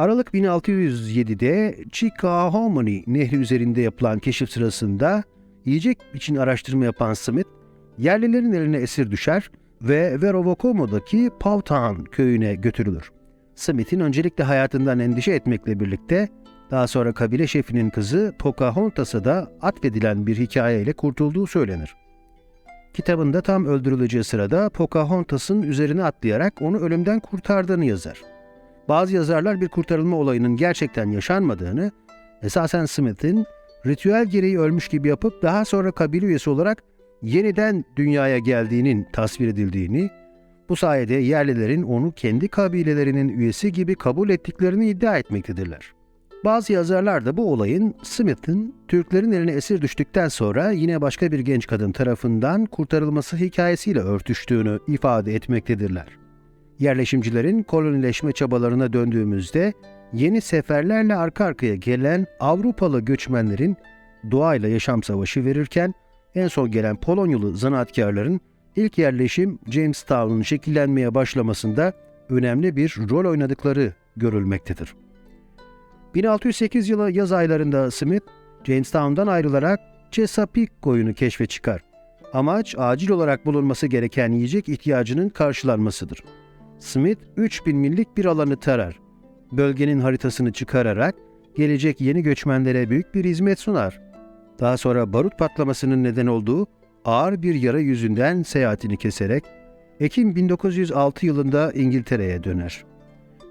Aralık 1607'de Chickahominy Nehri üzerinde yapılan keşif sırasında yiyecek için araştırma yapan Smith, yerlilerin eline esir düşer ve Verovocomo'daki Powtown köyüne götürülür. Smith'in öncelikle hayatından endişe etmekle birlikte daha sonra kabile şefinin kızı Pocahontas'a da atfedilen bir hikayeyle kurtulduğu söylenir. Kitabında tam öldürüleceği sırada Pocahontas'ın üzerine atlayarak onu ölümden kurtardığını yazar. Bazı yazarlar bir kurtarılma olayının gerçekten yaşanmadığını, esasen Smith'in ritüel gereği ölmüş gibi yapıp daha sonra kabile üyesi olarak yeniden dünyaya geldiğinin tasvir edildiğini, bu sayede yerlilerin onu kendi kabilelerinin üyesi gibi kabul ettiklerini iddia etmektedirler. Bazı yazarlar da bu olayın Smith'in Türklerin eline esir düştükten sonra yine başka bir genç kadın tarafından kurtarılması hikayesiyle örtüştüğünü ifade etmektedirler. Yerleşimcilerin kolonileşme çabalarına döndüğümüzde yeni seferlerle arka arkaya gelen Avrupalı göçmenlerin doğayla yaşam savaşı verirken en son gelen Polonyalı zanaatkarların ilk yerleşim Jamestown'un şekillenmeye başlamasında önemli bir rol oynadıkları görülmektedir. 1608 yılı yaz aylarında Smith, Jamestown'dan ayrılarak Chesapeake koyunu keşfe çıkar. Amaç acil olarak bulunması gereken yiyecek ihtiyacının karşılanmasıdır. Smith 3000 millik bir alanı tarar. Bölgenin haritasını çıkararak gelecek yeni göçmenlere büyük bir hizmet sunar. Daha sonra barut patlamasının neden olduğu ağır bir yara yüzünden seyahatini keserek Ekim 1906 yılında İngiltere'ye döner.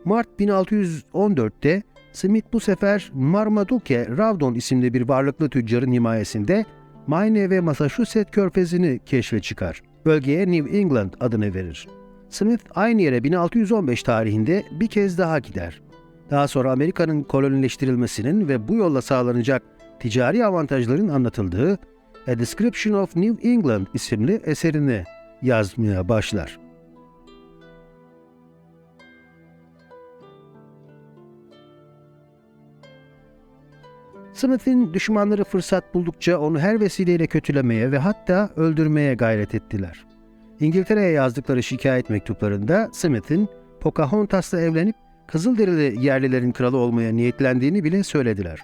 Mart 1614'te Smith bu sefer Marmaduke Rawdon isimli bir varlıklı tüccarın himayesinde Maine ve Massachusetts körfezini keşfe çıkar. Bölgeye New England adını verir. Smith aynı yere 1615 tarihinde bir kez daha gider. Daha sonra Amerika'nın kolonileştirilmesinin ve bu yolla sağlanacak ticari avantajların anlatıldığı A Description of New England isimli eserini yazmaya başlar. Smith'in düşmanları fırsat buldukça onu her vesileyle kötülemeye ve hatta öldürmeye gayret ettiler. İngiltere'ye yazdıkları şikayet mektuplarında Smith'in Pocahontas'la evlenip Kızılderili yerlilerin kralı olmaya niyetlendiğini bile söylediler.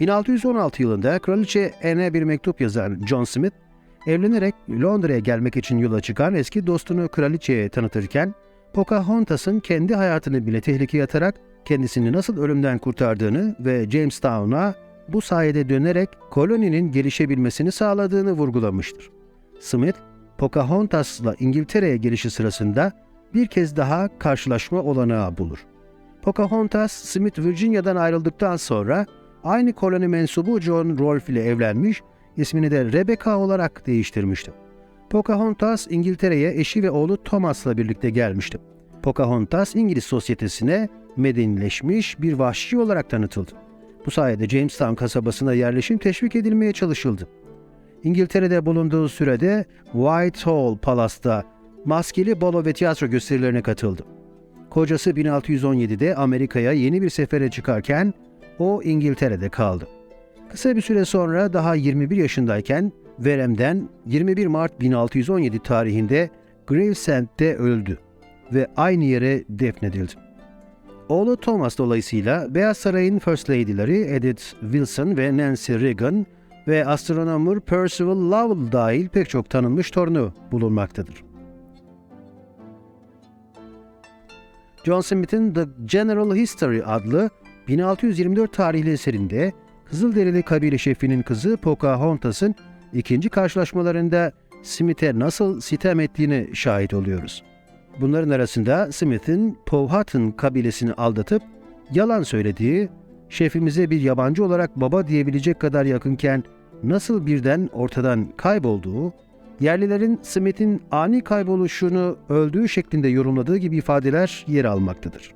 1616 yılında kraliçe Anne'e bir mektup yazan John Smith, evlenerek Londra'ya gelmek için yola çıkan eski dostunu kraliçeye tanıtırken, Pocahontas'ın kendi hayatını bile tehlikeye atarak kendisini nasıl ölümden kurtardığını ve Jamestown'a bu sayede dönerek koloninin gelişebilmesini sağladığını vurgulamıştır. Smith, Pocahontas'la İngiltere'ye gelişi sırasında bir kez daha karşılaşma olanağı bulur. Pocahontas, Smith Virginia'dan ayrıldıktan sonra aynı koloni mensubu John Rolfe ile evlenmiş, ismini de Rebecca olarak değiştirmişti. Pocahontas İngiltere'ye eşi ve oğlu Thomas'la birlikte gelmişti. Pocahontas İngiliz sosyetesine medenileşmiş bir vahşi olarak tanıtıldı. Bu sayede Jamestown kasabasına yerleşim teşvik edilmeye çalışıldı. İngiltere'de bulunduğu sürede Whitehall Palace'da maskeli balo ve tiyatro gösterilerine katıldı. Kocası 1617'de Amerika'ya yeni bir sefere çıkarken o İngiltere'de kaldı. Kısa bir süre sonra daha 21 yaşındayken veremden 21 Mart 1617 tarihinde Gravesend'de öldü ve aynı yere defnedildi. Oğlu Thomas dolayısıyla Beyaz Saray'ın First Lady'leri Edith Wilson ve Nancy Reagan ve astronomer Percival Lowell dahil pek çok tanınmış torunu bulunmaktadır. John Smith'in The General History adlı 1624 tarihli eserinde Kızılderili kabile şefinin kızı Pocahontas'ın ikinci karşılaşmalarında Smith'e nasıl sitem ettiğini şahit oluyoruz. Bunların arasında Smith'in Powhatan kabilesini aldatıp yalan söylediği, şefimize bir yabancı olarak baba diyebilecek kadar yakınken nasıl birden ortadan kaybolduğu, yerlilerin Smith'in ani kayboluşunu öldüğü şeklinde yorumladığı gibi ifadeler yer almaktadır.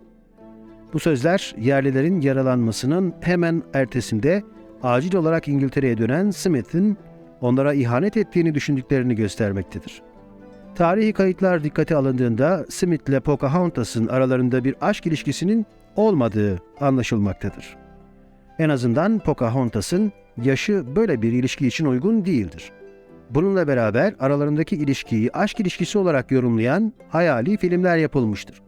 Bu sözler yerlilerin yaralanmasının hemen ertesinde acil olarak İngiltere'ye dönen Smith'in onlara ihanet ettiğini düşündüklerini göstermektedir. Tarihi kayıtlar dikkate alındığında Smith ile Pocahontas'ın aralarında bir aşk ilişkisinin olmadığı anlaşılmaktadır. En azından Pocahontas'ın yaşı böyle bir ilişki için uygun değildir. Bununla beraber aralarındaki ilişkiyi aşk ilişkisi olarak yorumlayan hayali filmler yapılmıştır.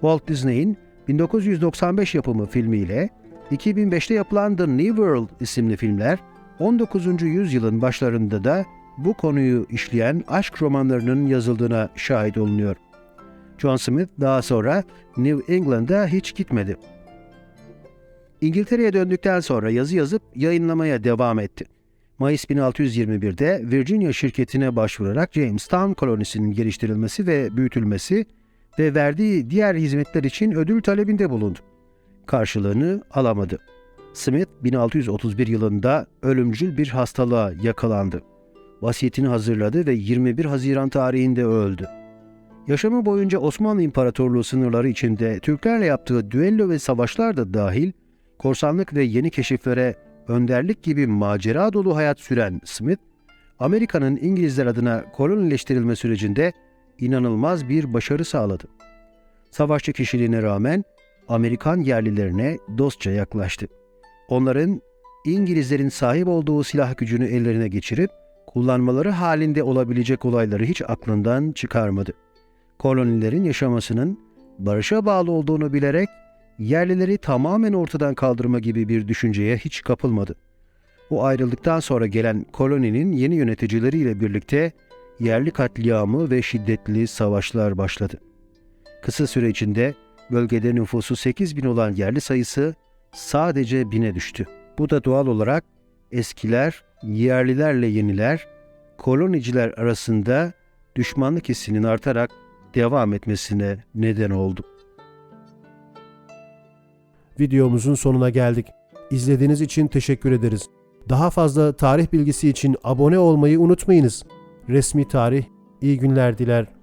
Walt Disney'in 1995 yapımı filmiyle 2005'te yapılan The New World isimli filmler 19. yüzyılın başlarında da bu konuyu işleyen aşk romanlarının yazıldığına şahit olunuyor. John Smith daha sonra New England'a hiç gitmedi. İngiltere'ye döndükten sonra yazı yazıp yayınlamaya devam etti. Mayıs 1621'de Virginia şirketine başvurarak Jamestown kolonisinin geliştirilmesi ve büyütülmesi ve verdiği diğer hizmetler için ödül talebinde bulundu. Karşılığını alamadı. Smith 1631 yılında ölümcül bir hastalığa yakalandı. Vasiyetini hazırladı ve 21 Haziran tarihinde öldü. Yaşamı boyunca Osmanlı İmparatorluğu sınırları içinde Türklerle yaptığı düello ve savaşlar da dahil, korsanlık ve yeni keşiflere önderlik gibi macera dolu hayat süren Smith, Amerika'nın İngilizler adına kolonileştirilme sürecinde inanılmaz bir başarı sağladı. Savaşçı kişiliğine rağmen Amerikan yerlilerine dostça yaklaştı. Onların İngilizlerin sahip olduğu silah gücünü ellerine geçirip kullanmaları halinde olabilecek olayları hiç aklından çıkarmadı. Kolonilerin yaşamasının barışa bağlı olduğunu bilerek yerlileri tamamen ortadan kaldırma gibi bir düşünceye hiç kapılmadı. Bu ayrıldıktan sonra gelen koloninin yeni yöneticileriyle birlikte yerli katliamı ve şiddetli savaşlar başladı. Kısa süre içinde bölgede nüfusu 8 bin olan yerli sayısı sadece bine düştü. Bu da doğal olarak eskiler, yerlilerle yeniler, koloniciler arasında düşmanlık hissinin artarak devam etmesine neden oldu. Videomuzun sonuna geldik. İzlediğiniz için teşekkür ederiz. Daha fazla tarih bilgisi için abone olmayı unutmayınız. Resmi Tarih iyi günler diler.